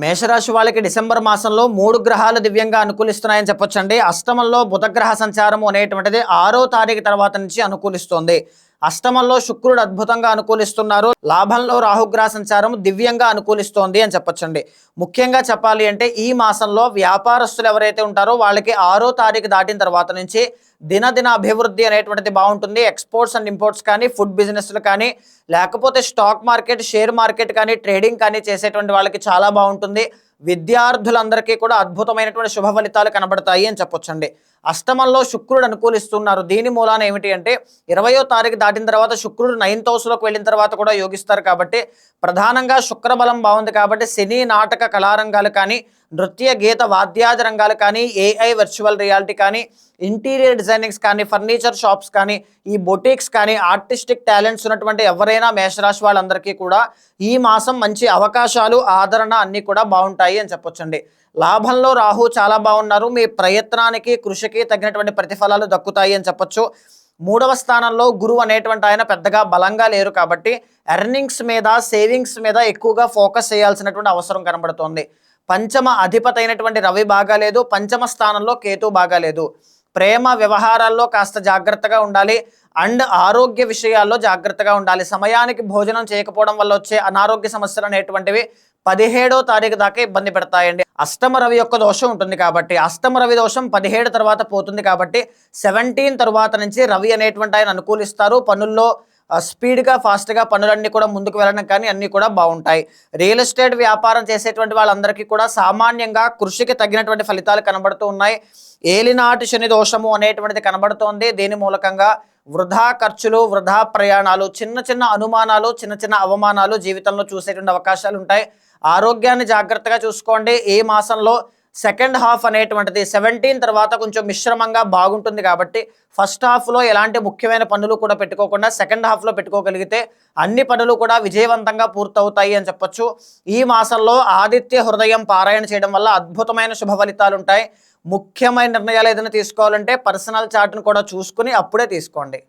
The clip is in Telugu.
మేషరాశి వాళ్ళకి డిసెంబర్ మాసంలో మూడు గ్రహాలు దివ్యంగా అనుకూలిస్తున్నాయని చెప్పొచ్చండి. అష్టమంలో బుధగ్రహ సంచారము అనేటువంటిది ఆరో తారీఖు తర్వాత నుంచి అనుకూలిస్తోంది. అష్టమంలో శుక్రుడు అద్భుతంగా అనుకూలిస్తున్నారు. లాభంలో రాహుగ్రహ సంచారం దివ్యంగా అనుకూలిస్తోంది అని చెప్పొచ్చండి. ముఖ్యంగా చెప్పాలి అంటే ఈ మాసంలో వ్యాపారస్తులు ఎవరైతే ఉంటారో వాళ్ళకి ఆరో తారీఖు దాటిన తర్వాత నుంచి దినదిన అభివృద్ధి అనేటువంటిది బాగుంటుంది. ఎక్స్పోర్ట్స్ అండ్ ఇంపోర్ట్స్ కానీ ఫుడ్ బిజినెస్లు కానీ లేకపోతే స్టాక్ మార్కెట్ షేర్ మార్కెట్ కానీ ట్రేడింగ్ కానీ చేసేటువంటి వాళ్ళకి చాలా బాగుంటుంది. విద్యార్థులందరికీ కూడా అద్భుతమైనటువంటి శుభ ఫలితాలు కనబడతాయి అని చెప్పొచ్చండి. అష్టమంలో శుక్రుడు అనుకూలిస్తున్నారు. దీని మూలాన ఏమిటి అంటే ఇరవయో తారీఖు దాటిన తర్వాత శుక్రుడు నైన్త్ హౌస్లోకి వెళ్ళిన తర్వాత కూడా యోగిస్తారు కాబట్టి ప్రధానంగా శుక్రబలం బాగుంది కాబట్టి సినీ నాటక కళారంగాలు కానీ నృత్య గీత వాద్యాది రంగాలు కానీ ఏఐ వర్చువల్ రియాలిటీ కానీ ఇంటీరియర్ డిజైనింగ్స్ కానీ ఫర్నిచర్ షాప్స్ కానీ ఈ బొటిక్స్ కానీ ఆర్టిస్టిక్ టాలెంట్స్ ఉన్నటువంటి ఎవరైనా మేషరాశి వాళ్ళందరికీ కూడా ఈ మాసం మంచి అవకాశాలు ఆదరణ అన్నీ కూడా బాగుంటాయి అని చెప్పొచ్చండి. లాభంలో రాహు చాలా బాగున్నారు. మీ ప్రయత్నానికి కృషికి తగినటువంటి ప్రతిఫలాలు దక్కుతాయి అని చెప్పొచ్చు. మూడవ స్థానంలో గురువు అనేటువంటి ఆయన పెద్దగా బలంగా లేరు కాబట్టి ఎర్నింగ్స్ మీద సేవింగ్స్ మీద ఎక్కువగా ఫోకస్ చేయాల్సినటువంటి అవసరం కనబడుతోంది. పంచమ అధిపతి అయినటువంటి రవి బాగాలేదు పంచమ స్థానంలో కేతు బాగాలేదు. ప్రేమ వ్యవహారాల్లో కాస్త జాగ్రత్తగా ఉండాలి. అండ్ ఆరోగ్య విషయాల్లో జాగ్రత్తగా ఉండాలి. సమయానికి భోజనం చేయకపోవడం వల్ల వచ్చే అనారోగ్య సమస్యలు అనేటువంటివి పదిహేడో తారీఖు దాకా ఇబ్బంది పెడతాయండి. అష్టమ రవి యొక్క దోషం ఉంటుంది కాబట్టి అష్టమ రవి దోషం పదిహేడు తర్వాత పోతుంది కాబట్టి సెవెంటీన్ తర్వాత నుంచి రవి అనేటువంటి ఆయన అనుకూలిస్తారు. పనుల్లో స్పీడ్గా ఫాస్ట్గా పనులన్నీ కూడా ముందుకు వెళ్ళడం కానీ అన్నీ కూడా బాగుంటాయి. రియల్ ఎస్టేట్ వ్యాపారం చేసేటువంటి వాళ్ళందరికీ కూడా సామాన్యంగా కృషికి తగినటువంటి ఫలితాలు కనబడుతూ ఉన్నాయి. ఏలినాటి శని దోషము అనేటువంటిది కనబడుతోంది. దీని మూలకంగా వృధా ఖర్చులు వృధా ప్రయాణాలు చిన్న చిన్న అనుమానాలు చిన్న చిన్న అవమానాలు జీవితంలో చూసేటువంటి అవకాశాలు ఉంటాయి. ఆరోగ్యాన్ని జాగ్రత్తగా చూసుకోండి. ఏ మాసంలో సెకండ్ హాఫ్ అనేటువంటిది సెవెంటీన్ తర్వాత కొంచెం మిశ్రమంగా బాగుంటుంది కాబట్టి ఫస్ట్ హాఫ్లో ఎలాంటి ముఖ్యమైన పనులు కూడా పెట్టుకోకుండా సెకండ్ హాఫ్లో పెట్టుకోగలిగితే అన్ని పనులు కూడా విజయవంతంగా పూర్తవుతాయి అని చెప్పొచ్చు. ఈ మాసంలో ఆదిత్య హృదయం పారాయణ చేయడం వల్ల అద్భుతమైన శుభ ఫలితాలు ఉంటాయి. ముఖ్యమైన నిర్ణయాలు ఏదైనా తీసుకోవాలంటే పర్సనల్ చార్ట్ను కూడా చూసుకుని అప్పుడే తీసుకోండి.